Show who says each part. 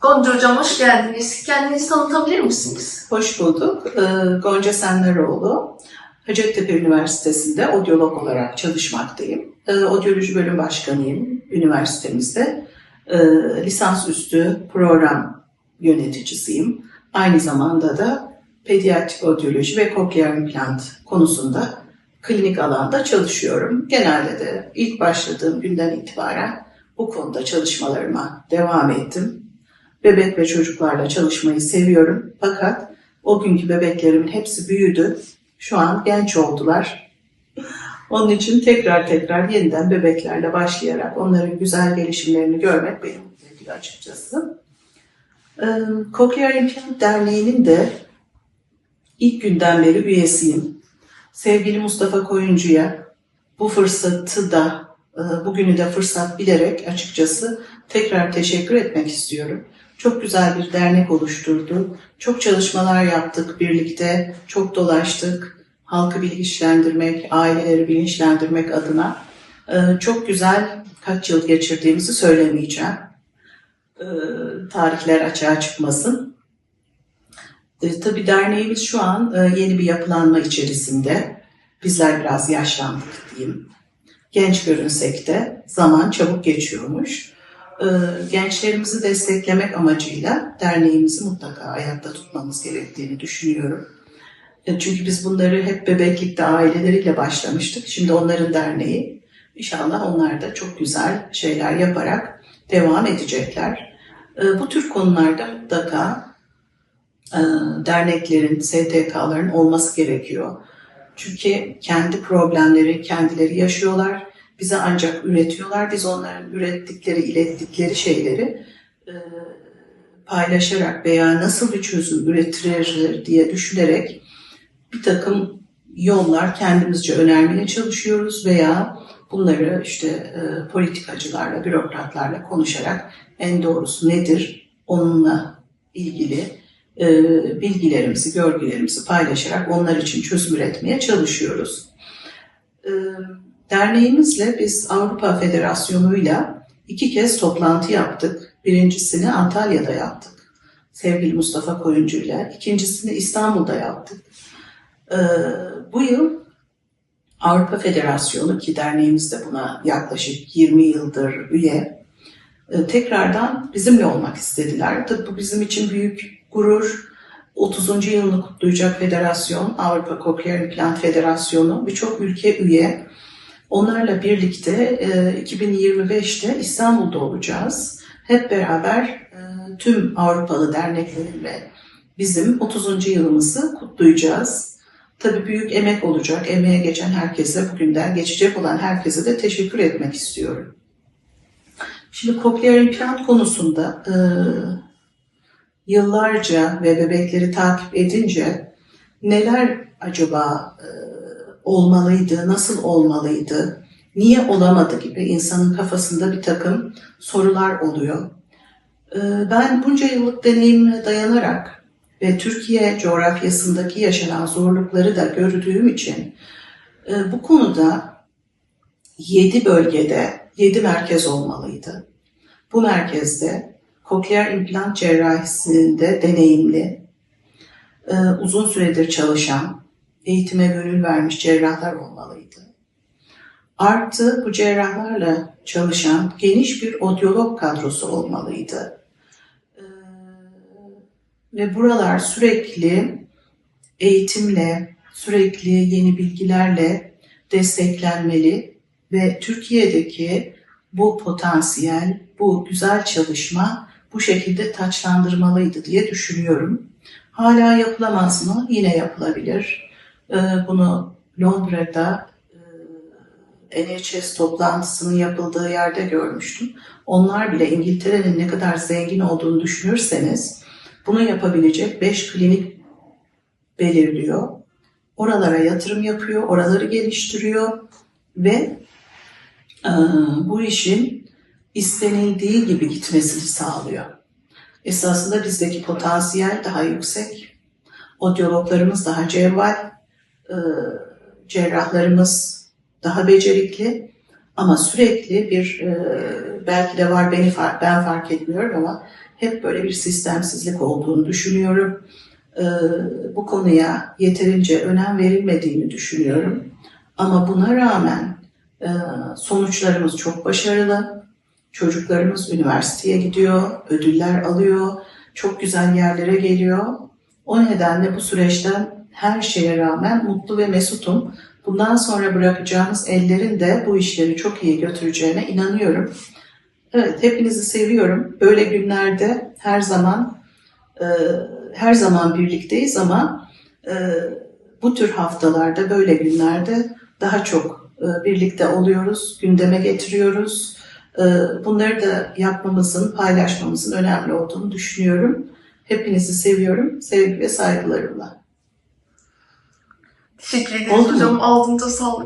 Speaker 1: Gonca Hocam hoş geldiniz. Kendinizi tanıtabilir misiniz?
Speaker 2: Hoş bulduk. Ee, Gonca Senleroğlu. Hacettepe Üniversitesi'nde odyolog olarak çalışmaktayım. Ee, Odyoloji bölüm başkanıyım üniversitemizde. Ee, Lisansüstü program yöneticisiyim. Aynı zamanda da pediatrik odyoloji ve kokleer implant konusunda klinik alanda çalışıyorum. Genelde de ilk başladığım günden itibaren bu konuda çalışmalarıma devam ettim. Bebek ve çocuklarla çalışmayı seviyorum. Fakat o günkü bebeklerimin hepsi büyüdü. Şu an genç oldular. Onun için tekrar tekrar yeniden bebeklerle başlayarak onların güzel gelişimlerini görmek beni mutlu ediyor açıkçası. Ee, Cochlear Derneği'nin de ilk günden beri üyesiyim. Sevgili Mustafa Koyuncu'ya bu fırsatı da e, bugünü de fırsat bilerek açıkçası tekrar teşekkür etmek istiyorum. Çok güzel bir dernek oluşturdu. Çok çalışmalar yaptık birlikte, çok dolaştık. Halkı bilinçlendirmek, aileleri bilinçlendirmek adına e, çok güzel kaç yıl geçirdiğimizi söylemeyeceğim. E, tarihler açığa çıkmasın. E, tabii derneğimiz şu an e, yeni bir yapılanma içerisinde. Bizler biraz yaşlandık diyeyim. Genç görünsek de zaman çabuk geçiyormuş. E, gençlerimizi desteklemek amacıyla derneğimizi mutlaka ayakta tutmamız gerektiğini düşünüyorum. E, çünkü biz bunları hep bebeklikte aileleriyle başlamıştık. Şimdi onların derneği. İnşallah onlar da çok güzel şeyler yaparak devam edecekler. E, bu tür konularda mutlaka derneklerin, STK'ların olması gerekiyor. Çünkü kendi problemleri kendileri yaşıyorlar. Bize ancak üretiyorlar. Biz onların ürettikleri, ilettikleri şeyleri e, paylaşarak veya nasıl bir çözüm üretilir diye düşünerek bir takım yollar kendimizce önermeye çalışıyoruz veya bunları işte e, politikacılarla, bürokratlarla konuşarak en doğrusu nedir onunla ilgili e, bilgilerimizi, görgülerimizi paylaşarak onlar için çözüm üretmeye çalışıyoruz. E, derneğimizle biz Avrupa Federasyonu'yla iki kez toplantı yaptık. Birincisini Antalya'da yaptık. Sevgili Mustafa Koyuncu ile. İkincisini İstanbul'da yaptık. E, bu yıl Avrupa Federasyonu ki derneğimiz de buna yaklaşık 20 yıldır üye e, tekrardan bizimle olmak istediler. Tabii bu bizim için büyük gurur. 30. yılını kutlayacak federasyon, Avrupa Cochlear Implant Federasyonu, birçok ülke üye. Onlarla birlikte e, 2025'te İstanbul'da olacağız. Hep beraber e, tüm Avrupalı derneklerle bizim 30. yılımızı kutlayacağız. Tabii büyük emek olacak. Emeğe geçen herkese, bugünden geçecek olan herkese de teşekkür etmek istiyorum. Şimdi kokleer implant konusunda e, yıllarca ve bebekleri takip edince neler acaba e, olmalıydı, nasıl olmalıydı, niye olamadı gibi insanın kafasında bir takım sorular oluyor. E, ben bunca yıllık deneyimime dayanarak ve Türkiye coğrafyasındaki yaşanan zorlukları da gördüğüm için e, bu konuda 7 bölgede 7 merkez olmalıydı. Bu merkezde kokleer implant cerrahisinde deneyimli, e, uzun süredir çalışan, eğitime gönül vermiş cerrahlar olmalıydı. Artı bu cerrahlarla çalışan geniş bir odyolog kadrosu olmalıydı. E, ve buralar sürekli eğitimle, sürekli yeni bilgilerle desteklenmeli ve Türkiye'deki bu potansiyel, bu güzel çalışma bu şekilde taçlandırmalıydı diye düşünüyorum. Hala yapılamaz mı? Yine yapılabilir. Bunu Londra'da NHS toplantısının yapıldığı yerde görmüştüm. Onlar bile İngiltere'nin ne kadar zengin olduğunu düşünürseniz bunu yapabilecek 5 klinik belirliyor. Oralara yatırım yapıyor, oraları geliştiriyor ve e, bu işin istenildiği gibi gitmesini sağlıyor. Esasında bizdeki potansiyel daha yüksek. Odyologlarımız daha cevval, e, cerrahlarımız daha becerikli ama sürekli bir e, belki de var beni fark, ben fark etmiyorum ama hep böyle bir sistemsizlik olduğunu düşünüyorum. Ee, bu konuya yeterince önem verilmediğini düşünüyorum. Ama buna rağmen e, sonuçlarımız çok başarılı. Çocuklarımız üniversiteye gidiyor, ödüller alıyor, çok güzel yerlere geliyor. O nedenle bu süreçten her şeye rağmen mutlu ve mesutum. Bundan sonra bırakacağımız ellerin de bu işleri çok iyi götüreceğine inanıyorum. Evet, hepinizi seviyorum. Böyle günlerde her zaman e, her zaman birlikteyiz ama e, bu tür haftalarda, böyle günlerde daha çok e, birlikte oluyoruz, gündeme getiriyoruz. E, bunları da yapmamızın, paylaşmamızın önemli olduğunu düşünüyorum. Hepinizi seviyorum, sevgi ve saygılarımla.
Speaker 1: Teşekkür ederiz
Speaker 2: Oldu mu?
Speaker 1: hocam. Ağzınıza sağlık.